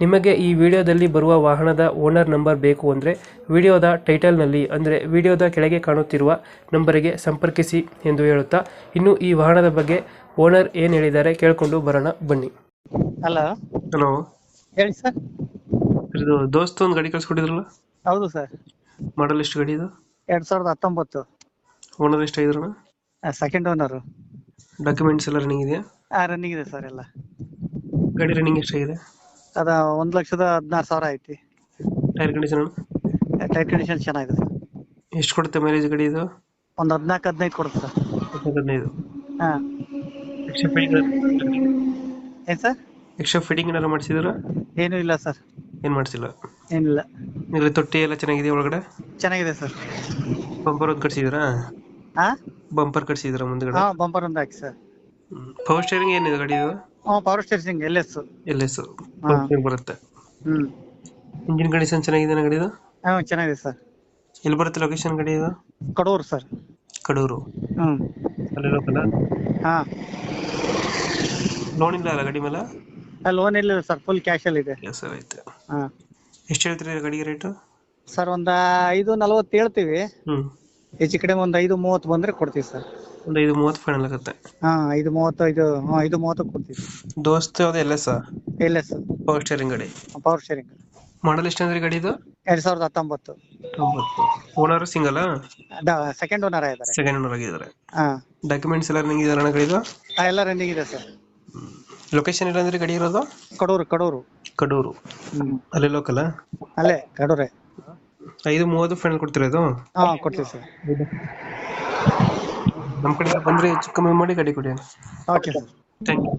ನಿಮಗೆ ಈ ವಿಡಿಯೋದಲ್ಲಿ ಬರುವ ವಾಹನದ ಓನರ್ ನಂಬರ್ ಬೇಕು ಅಂದರೆ ವಿಡಿಯೋದ ಟೈಟಲ್ನಲ್ಲಿ ಅಂದರೆ ವಿಡಿಯೋದ ಕೆಳಗೆ ಕಾಣುತ್ತಿರುವ ನಂಬರಿಗೆ ಸಂಪರ್ಕಿಸಿ ಎಂದು ಹೇಳುತ್ತಾ ಇನ್ನು ಈ ವಾಹನದ ಬಗ್ಗೆ ಓನರ್ ಏನು ಹೇಳಿದ್ದಾರೆ ಕೇಳಿಕೊಂಡು ಬರೋಣ ಬನ್ನಿ. ಹಲೋ. ಹಲೋ. ಹೇಳಿ ಸರ್. ಇದು ದೋಸ್ತ ಒಂದು ಗಾಡಿ ಕಳ್ಸಿಕೊಟ್ಟಿದ್ರಲ್ಲ? ಹೌದು ಸರ್. ಮಾಡಲ್ ಎಷ್ಟು ಗಾಡಿ ಇದು? ಎರಡು ಸಾವಿರದ ಹತ್ತೊಂಬತ್ತು. ಓನರ್ ಎಷ್ಟಾಗಿದ್ರಣ ಸೆಕೆಂಡ್ ಓನರು ಡಾಕ್ಯುಮೆಂಟ್ಸ್ ಎಲ್ಲ ರನ್ನಿಂಗ್ ಇದೆಯಾ? ರನ್ನಿಂಗ್ ಇದೆ ಸರ್ ಎಲ್ಲ. ಗಾಡಿ ರನ್ನಿಂಗ್ ಎಷ್ಟಾಗಿದೆ ಅದ ಒಂದ್ ಲಕ್ಷದ ಹದಿನಾರು ಸಾವಿರ ಐತಿ. ಟೈರ್ ಕಂಡೀಷನ್ ಟೈರ್ ಕಂಡೀಷನ್ ಚೆನ್ನಾಗಿದೆ. ಸರ್ ಎಷ್ಟು ಕೊಡುತ್ತೆ ಮೈಲೇಜ್ ಗಾಡಿ ಇದು? ಒಂದ್ ಹದಿನಾಲ್ಕು ಹದಿನೈದು ಕೊಡುತ್ತೆ ಸರ್. ಹದಿನೈದು. ಹಾ. ಎಕ್ಸ್ಟ್ರಾ ಫಿಟ್ಟಿಂಗ್ ಏನ್ ಸರ್? ಎಕ್ಸ್ಟ್ರಾ ಫಿಟ್ಟಿಂಗ್ ಏನಾರು ಮಾಡಿಸಿದ್ರ ಏನೂ ಇಲ್ಲ ಸರ್. ಏನು ಮಾಡಿಸಿಲ್ಲ? ಏನಿಲ್ಲ ನಿಮಗೆ ತೊಟ್ಟಿ ಎಲ್ಲ ಚೆನ್ನಾಗಿದೆ ಒಳಗಡೆ? ಚೆನ್ನಾಗಿದೆ ಸರ್. ಬಂಪರ್ ಒಂದು ಕಟ್ಸಿದ್ರಾ ಹಾ ಬಂಪರ್ ಕಟ್ಸಿದ್ರಾ ಮುಂದ್ಗಡೆ? ಹಾ ಬಂಪರ್ ಒಂದು ಹಾಕಿ ಸರ್. ಪವರ್ ಸ್ಟೇರಿಂಗ್ ಏನಿದೆ ಗಾಡಿ ಇದು? Power steering L S L S ಬರುತ್ತೆ. ಹ್ಮ್. ಇಂಜಿನ್ ಕಂಡೀಷನ್ ಚೆನ್ನಾಗಿದೆ ಗಾಡಿ ಇದು ಹಾ ಚೆನ್ನಾಗಿದೆ ಸರ್ ಎಲ್ಲಿ ಬರುತ್ತೆ ಲೊಕೇಶನ್ ಗಾಡಿ ಇದು? ಕಡೂರು ಸರ್ ಕಡೂರು. ಹ್ಮ್. ಅಲ್ಲಿ ಲೋಕಲ್ ಹಾ. ಲೋನ್ ಇಲ್ಲ ಅಲ್ಲ ಗಾಡಿ ಮೇಲೆ? ಲೋನ್ ಇಲ್ಲ ಸರ್ ಫುಲ್ ಕ್ಯಾಶ್ ಅಲ್ಲಿ ಇದೆ. ಸರ್ ಆಯ್ತು. ಹಾ. ಎಷ್ಟು ಹೇಳ್ತೀರಿ ಗಾಡಿಗೆ ರೇಟು ಸರ್ ಒಂದ ಐದು ನಲವತ್ತು ಹೇಳ್ತೀವಿ. ಹ್ಮ್. ಹೆಚ್ಚು ಕಡಿಮೆ ಒಂದ್ ಐದು ಮೂವತ್ತು ಬಂದ್ರೆ ಕೊಡ್ತೀವಿ ಸರ್. ಒಂದು ಐದು ಮೂವತ್ತು ಫೈನಲ್ ಆಗುತ್ತೆ. ಹಾ ಐದು ಮೂವತ್ತು ಐದು ಹಾ ಐದು ಮೂವತ್ತು ಕೊಡ್ತೀವಿ ದೋಸ್ತ್ ಯಾವ್ದು ಎಲ್ಲ ಸರ್? ಇಲ್ಲ ಸರ್. ಪವರ್ ಸ್ಟೇರಿಂಗ್ ಗಾಡಿ. ಪವರ್ ಶೇರಿಂಗ್ ಮಾಡಲ್ ಎಷ್ಟು ಅಂದ್ರೆ ಗಾಡಿ ಇದು? ಎರಡ್ ಸಾವಿರದ ಹತ್ತೊಂಬತ್ತು. ತೊಂಬತ್ತು ಓನರ್ ಸಿಂಗಲ್ ಸೆಕೆಂಡ್ ಓನರ್ ಆಗಿದ್ದಾರೆ. ಸೆಕೆಂಡ್ ಓನರ್ ಆಗಿದ್ದಾರೆ. ಹಾ. ಡಾಕ್ಯುಮೆಂಟ್ಸ್ ಎಲ್ಲ ರನ್ನಿಂಗ್ ಇದೆ ಅಣ್ಣ ಗಾಡಿದು ಆ, ಎಲ್ಲ ರನ್ನಿಂಗ್ ಇದೆ ಸರ್. ಲೊಕೇಶನ್ ಇಲ್ಲ ಅಂದ್ರೆ ಗಾಡಿ ಇರೋದು? ಕಡೂರು ಕಡೂರು. ಕಡೂರು. ಅಲ್ಲೇ ಅಲ್ಲಿ ಲೋಕಲ್ ಅಲ್ಲೇ ಕಡೂರೇ. ಐದು ಮೂವತ್ತು ಫೈನಲ್ ಕೊಡ್ತಿರೋದು ಹಾ ಕೊಡ್ತೀವಿ ಸರ್. ನಮ್ಮ ಕಡೆ ಬಂದ್ರೆ ಹೆಚ್ಚು ಕಮ್ಮಿ ಮಾಡಿ ಗಾಡಿ ಕೊಡಿ ಓಕೆ ಸರ್ ಥ್ಯಾಂಕ್ ಯು